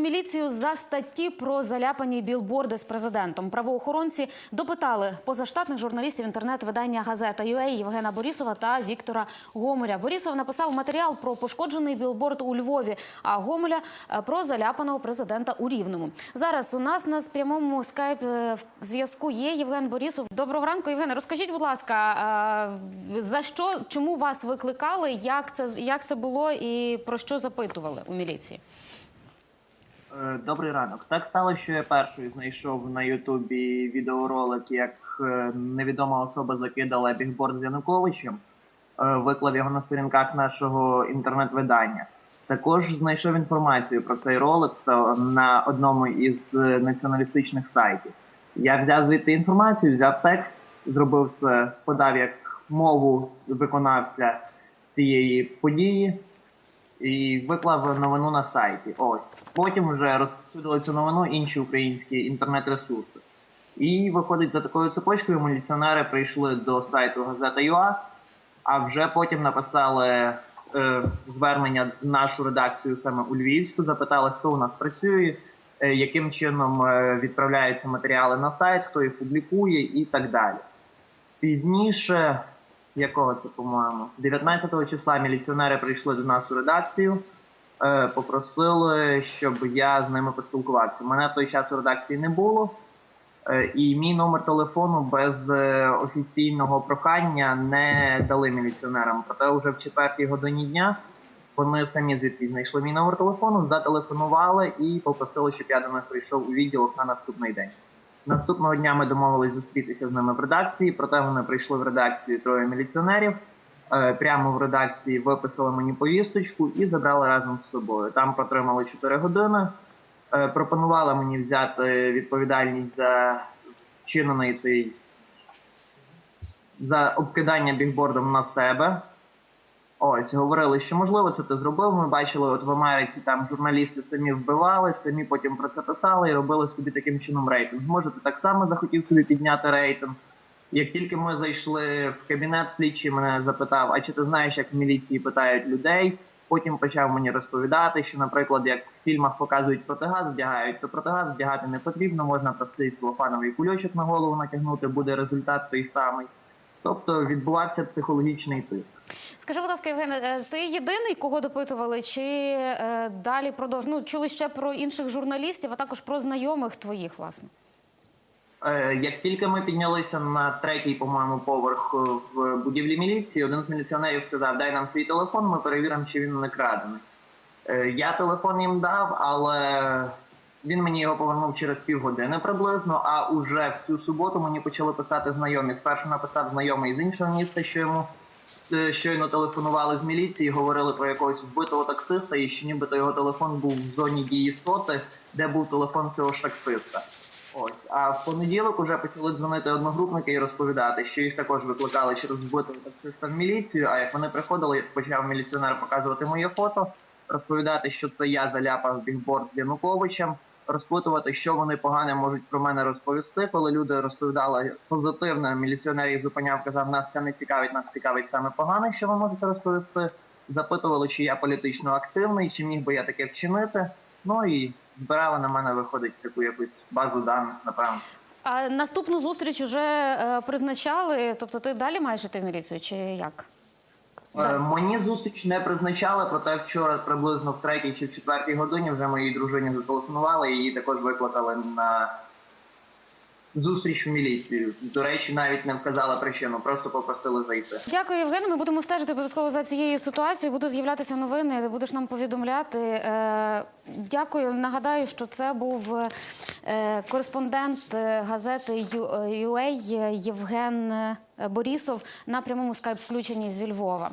Міліцію за статті про заляпані білборди з президентом. Правоохоронці допитали позаштатних журналістів інтернет-видання газета UA Євгена Борісова та Віктора Гомеля. Борісов написав матеріал про пошкоджений білборд у Львові, а Гомеля е, про заляпаного президента у Рівному. Зараз у нас на прямому скайп е, зв'язку є Євген Борісов. Доброго ранку, Євгене. Розкажіть, будь ласка, е, за що чому вас викликали? Як це як це було і про що запитували у міліції? Е, Добрий ранок. Так сталося, що я першою знайшов на Ютубі відеоролик, як е, невідома особа закидала бігборд з Януковичем, е, виклав його на сторінках нашого інтернет-видання. Також знайшов інформацію про цей ролик на одному із націоналістичних сайтів. Я взяв звідти інформацію, взяв текст, зробив це, подав як мову виконавця цієї події і виклав новину на сайті. Ось. Потім вже розповідали цю новину інші українські інтернет-ресурси. І виходить за такою цепочкою, міліціонери прийшли до сайту газета.ua, а вже потім написали е, звернення в нашу редакцію саме у Львівську, запитали, хто у нас працює, е, яким чином е, відправляються матеріали на сайт, хто їх публікує і так далі. Пізніше, якого це, по-моєму, 19 числа міліціонери прийшли до нас у редакцію, е, попросили, щоб я з ними поспілкувався. Мене в той час у редакції не було, е, і мій номер телефону без е, офіційного прохання не дали міліціонерам. Проте вже в четвертій годині дня вони самі звідки знайшли мій номер телефону, зателефонували і попросили, щоб я до них прийшов у відділок на наступний день. Наступного дня ми домовились зустрітися з ними в редакції, проте вони прийшли в редакцію троє міліціонерів. е, Прямо в редакції виписали мені повісточку і забрали разом з собою. Там протримали 4 години. Е, Пропонували мені взяти відповідальність за вчинений цей за обкидання бігбордом на себе. Ось говорили, що можливо це ти зробив. Ми бачили, от в Америці там журналісти самі вбивали, самі потім про це писали і робили собі таким чином рейтинг. Може, ти так само захотів собі підняти рейтинг. Як тільки ми зайшли в кабінет, слідчий мене запитав: а чи ти знаєш, як в міліції питають людей? Потім почав мені розповідати, що, наприклад, як в фільмах показують протигаз, вдягають, то протигаз вдягати не потрібно, можна простий целофановий кульочок на голову натягнути, буде результат той самий. Тобто відбувався психологічний тиск. Скажи, будь ласка, Євгене, е, ти єдиний, кого допитували, чи е, далі продовж... Ну, чули ще про інших журналістів, а також про знайомих твоїх, власне? Е, Як тільки ми піднялися на третій, по-моєму, поверх в будівлі міліції, один з міліціонерів сказав: дай нам свій телефон, ми перевіримо, чи він не крадений. Я телефон їм дав, але він мені його повернув через півгодини приблизно. А уже в цю суботу мені почали писати знайомі. Спершу написав знайомий з іншого міста, що йому щойно телефонували з міліції, говорили про якогось вбитого таксиста, і що нібито його телефон був в зоні дії соти, де був телефон цього ж таксиста. Ось, а в понеділок уже почали дзвонити одногрупники і розповідати, що їх також викликали через вбитого таксиста в міліцію. А як вони приходили, почав міліціонер показувати моє фото, розповідати, що це я заляпав бігборд з Януковичем, розпитувати, що вони погане можуть про мене розповісти. Коли люди розповідали позитивно, міліціонер їх зупиняв, казав, нас це не цікавить, нас цікавить саме погане, що ви можете розповісти. Запитували, чи я політично активний, чи міг би я таке вчинити. Ну і збирали на мене виходить таку якусь базу даних, напевно. А наступну зустріч вже е, призначали. Тобто, ти далі маєш іти в міліцію, чи як? Е, Мені зустріч не призначали, проте вчора приблизно в третій чи в четвертій годині вже моїй дружині зателефонували і її також викликали на зустріч в міліцію. До речі, навіть не вказала причину, просто попросили зайти. Дякую, Євгене. Ми будемо стежити обов'язково за цією ситуацією. Будуть з'являтися новини, будеш нам повідомляти. Е, Дякую. Нагадаю, що це був е, кореспондент газети UA Євген Борісов на прямому скайп включенні зі Львова.